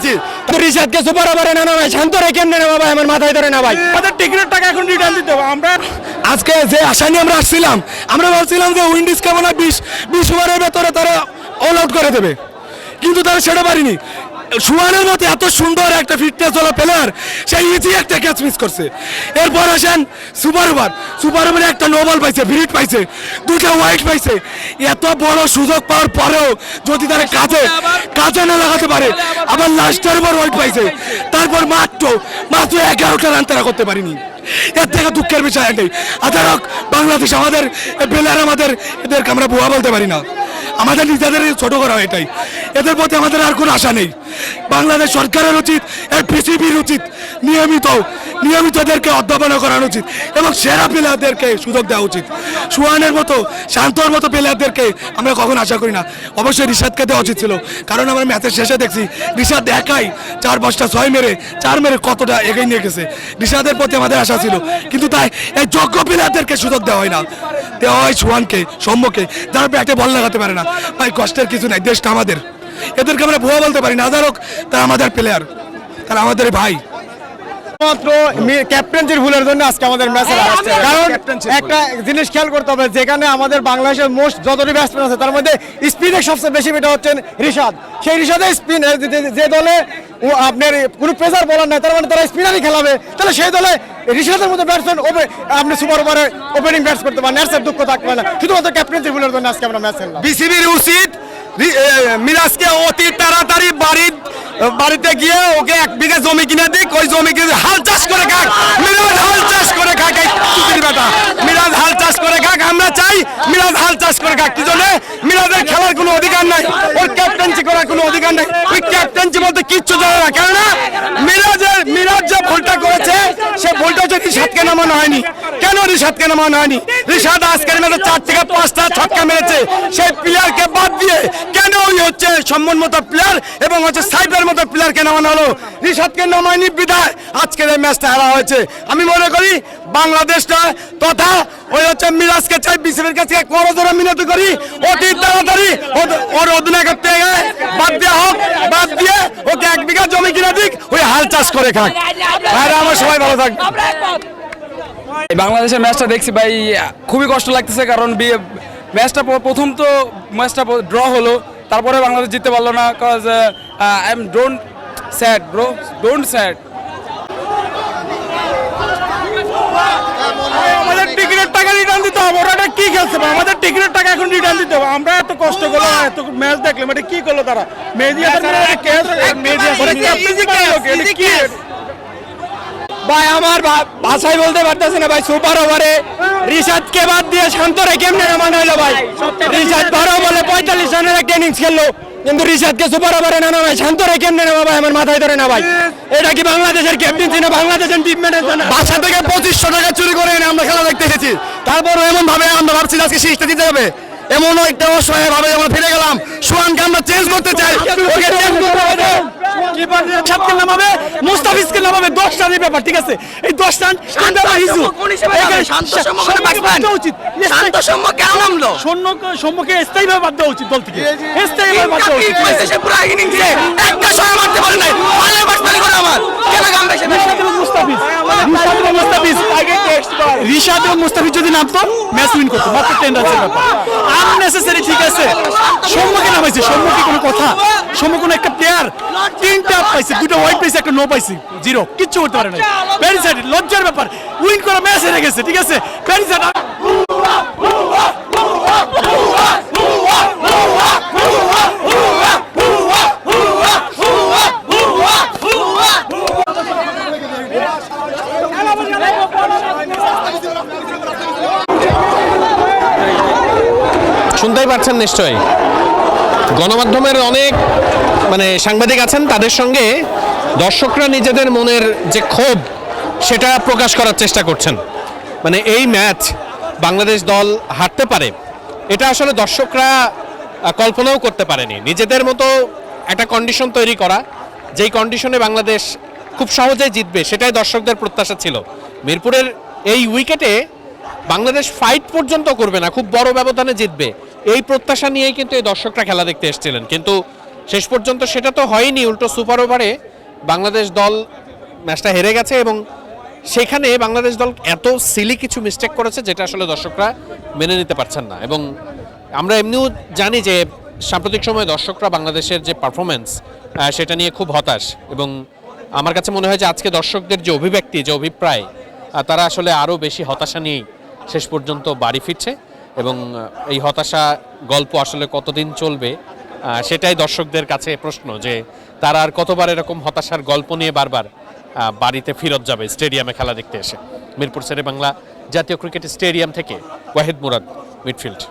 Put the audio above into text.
দেখেছি তো রিশাদকে সুপার ওভারে না ভাই শান্ত রে কেমনে না ভাই আমার মাথায় ধরে না ভাই। আমাদের টিকিটের টাকা এখন রিটার্ন দিতে হবে আমরা আজকে যে আশা নিয়ে আমরা আসছিলাম আমরা ভাবছিলাম যে উইন্ডিজ কেমন বিশ বিশ ওভারের ভেতরে তারা অল আউট করে দেবে। কিন্তু তারা সেটা পারিনি। সুয়ানের মতো এত সুন্দর একটা ফিটনেস ওলা প্লেয়ার সেই ইজি একটা ক্যাচ মিস করছে। এরপর আসেন সুপার ওভার সুপার ওভারে একটা নোবল পাইছে ভিরিট পাইছে দুটা হোয়াইট পাইছে। এত বড় সুযোগ পাওয়ার পরেও যদি তারা কাজে কাজে না লাগাতে পারে, আবার লাস্টের ওভার হোয়াইট পাইছে। তারপর মাত্র মাত্র এগারোটা রান তারা করতে পারিনি। এর থেকে দুঃখের বিষয় নেই। আদারক বাংলাদেশ আমাদের প্লেয়ার আমাদের, এদেরকে আমরা ভুয়া বলতে পারি না। আমাদের নিজেদের ছোট করা হয় এটাই। এদের প্রতি আমাদের আর কোনো আশা নেই। বাংলাদেশ সরকারের উচিত এর পৃথিবীর উচিত নিয়মিত নিয়মিত এদেরকে অধ্যাপনা করানো উচিত এবং সেরা প্লেয়ারদেরকে সুযোগ দেওয়া উচিত। সুহানের মতো, শান্তর মতো প্লেয়ারদেরকে আমরা কখন আশা করি না। অবশ্যই রিশাদকে দেওয়া উচিত ছিল, কারণ আমরা ম্যাচের শেষে দেখছি রিশাদ একাই চার পাঁচটা ছয় মেরে, চার মেরে কতটা এগিয়ে নিয়ে গেছে। রিশাদের প্রতি আমাদের আশা ছিল, কিন্তু তাই এই যোগ্য প্লেয়ারদেরকে সুযোগ দেওয়া হয় না। দেওয়া হয় সুহানকে, সৌম্যকে, যারা ব্যাটে বল লাগাতে পারে না। ভাই, কষ্টের কিছু নাই, দেশটা আমাদের। এদেরকে আমরা ভুয়া বলতে পারি না। আদারক তারা আমাদের প্লেয়ার তারা আমাদের ভাই। মাত্র ক্যাপ্টেন্সির ভুলের জন্য আজকে আমাদের ম্যাচে কারণ একটা জিনিস খেয়াল করতে হবে যেখানে আমাদের বাংলাদেশের মোস্ট যতটি ব্যাটসম্যান আছে তার মধ্যে স্পিনে সবচেয়ে বেশি বেটা হচ্ছেন রিশাদ। সেই রিশাদের স্পিন যে দলে আপনার কোনো প্রেসার বলার নাই তার মানে তারা স্পিনারই খেলাবে। তাহলে সেই দলে রিশাদের মতো ব্যাটসম্যান আপনি সুপার ওভারে ওপেনিং ব্যাটস করতে পারেন দুঃখ থাকবে না। শুধুমাত্র ক্যাপ্টেন্সির ভুলের জন্য আজকে আমরা ম্যাচ খেললাম। বিসিবির উচিত রি- এ, মিরাজকে অতি তাড়াতাড়ি বাড়ি বাড়িতে গিয়ে ওকে এক বিঘা জমি কিনে দিক, ওই জমি কিনে হাল চাষ করে খাক। মিরাজ হাল চাষ করে খাক বেটা। মিরাজ হাল চাষ করে খাক, আমরা চাই মিরাজ হাল চাষ করে খাক, কি জন্য? মিরাজের খেলার কোনো অধিকার নাই, ওর ক্যাপ্টেন্সি করার কোনো অধিকার নাই। ওই ক্যাপ্টেন্সি বলতে কিচ্ছু জানে না কেননা মিরাজের মিরাজ যে ভুলটা করেছে ভুলটা রিশাদকে নামানো হয়নি, কেন রিশাদকে নামানো হয়নি? রিশাদ আজকের ম্যাচে চার থেকে পাঁচটা ছক্কা মেরেছে। সেই প্লেয়ারকে বাদ দিয়ে কেন ওই হচ্ছে সম্মানমতো প্লেয়ার এবং হচ্ছে সাইফের মতো প্লেয়ারকে নামানো হলো? রিশাদকে নামায়নি বিদায়। আজকের এই ম্যাচটা হারা হয়েছে। আমি মনে করি বাংলাদেশটা তথা ওই হচ্ছে মিরাজকে চাই, বিসিবির কাছে বড় ধরে মিনতি করি। অতি তাড়াতাড়ি ওর- থেকে বাদ দেওয়া হোক, বাদ দিয়ে ওকে এক বিঘা জমি চাষ করে খাক। ভাইরা আমার সবাই ভালো এই বাংলাদেশের ম্যাচটা দেখছি ভাই খুবই কষ্ট লাগতেছে কারণ বি- ম্যাচটা প্রথম তো ম্যাচটা ড্র হলো তারপরে বাংলাদেশ জিততে পারল না cause I am don't sad bro don't sad. আমাদের টিকিটের টাকা রিটার্ন দিতে হবে ওরা কি খেলছে আমাদের টিকিটের টাকা এখন রিটার্ন দিতে হবে। আমরা এত কষ্ট করলাম এত ম্যাচ দেখলাম এটা কি করল তারা? হাসান ভাই আমার ভাষায় বলতে পারতেছে না ভাই সুপার ওভারে। রিশাদকে বাদ দিয়ে শান্তরে কেমনে নামানো হলো ভাই? রিশাদ বারো বলে পঁয়তাল্লিশ রানের একটা ইনিংস খেললো। কিন্তু রিশাদকে সুপার ওভারে না নামায় শান্তরে কেমনে নামা ভাই? আমার মাথায় ধরে না ভাই। এটা কি বাংলাদেশের ক্যাপ্টেন্সি না বাংলাদেশের টিম ম্যানেজার বাসা থেকে পঁচিশশো টাকা চুরি করে এনে আমরা খেলা দেখতে এসেছি। তারপরও এমন ভাবে আমরা ভাবছি আজকে শীষটা দিতে হবে। এমনও একটা অসহায় ভাবে আমরা ফিরে গেলাম। সোহানকে আমরা চেঞ্জ করতে চাই। ওকে চেঞ্জ করতে হবে। সাতকে নামাবে? মুস্তাফিজকে নামাবে। দশ রানের ব্যাপার ঠিক আছে? এই দশ রান উচিত। সম্মুখে স্থায়ীভাবে বাদ দেওয়া উচিত দল থেকে। স্থায়ীভাবে বাদ দেওয়া উচিত। মুস্তাফিজ রিশাদ এবং মুস্তাফিজ রিশাদ এবং মুস্তাফিজ যদি নামতো ম্যাচ উইন করতো। মাত্র টেন রানের ব্যাপার। আননেসেসারি ঠিক আছে? সম্মুখে নামাইছে সম্মুখে কোনো কথা। সম্মুখ একটা প্লেয়ার তিনটা পাইছে। দুটো ওয়াইড পাইছে, একটা নো পাইছে। জিরো কিচ্ছু করতে পারে না প্যারিসাইড লজ্জার ব্যাপার। উইন করা ম্যাচ হেরে গেছে, ঠিক আছে? ভেরি পাচ্ছেন নিশ্চয়ই। গণমাধ্যমের অনেক মানে সাংবাদিক আছেন, তাদের সঙ্গে দর্শকরা নিজেদের মনের যে ক্ষোভ, সেটা প্রকাশ করার চেষ্টা করছেন। মানে এই ম্যাচ বাংলাদেশ দল হারতে পারে, এটা আসলে দর্শকরা কল্পনাও করতে পারেনি। নিজেদের মতো একটা কন্ডিশন তৈরি করা, যেই কন্ডিশনে বাংলাদেশ খুব সহজেই জিতবে, সেটাই দর্শকদের প্রত্যাশা ছিল। মিরপুরের এই উইকেটে বাংলাদেশ ফাইট পর্যন্ত করবে না, খুব বড় ব্যবধানে জিতবে। এই প্রত্যাশা নিয়েই কিন্তু এই দর্শকরা খেলা দেখতে এসেছিলেন। কিন্তু শেষ পর্যন্ত সেটা তো হয়নি, উল্টো সুপার ওভারে বাংলাদেশ দল ম্যাচটা হেরে গেছে এবং সেখানে বাংলাদেশ দল এত সিলি কিছু মিস্টেক করেছে যেটা আসলে দর্শকরা মেনে নিতে পারছেন না। এবং আমরা এমনিও জানি যে সাম্প্রতিক সময়ে দর্শকরা বাংলাদেশের যে পারফরমেন্স সেটা নিয়ে খুব হতাশ এবং আমার কাছে মনে হয় যে আজকে দর্শকদের যে অভিব্যক্তি, যে অভিপ্রায় তারা আসলে আরও বেশি হতাশা নিয়েই শেষ পর্যন্ত বাড়ি ফিরছে। এবং এই হতাশা গল্প আসলে কতদিন চলবে সেটাই দর্শকদের কাছে প্রশ্ন যে তারা আর কতবার এরকম হতাশার গল্প নিয়ে বারবার বাড়িতে ফিরত যাবে স্টেডিয়ামে খেলা দেখতে এসে। মিরপুর শেরে বাংলা জাতীয় ক্রিকেট স্টেডিয়াম থেকে ওয়াহিদ মুরাদ, মিডফিল্ড।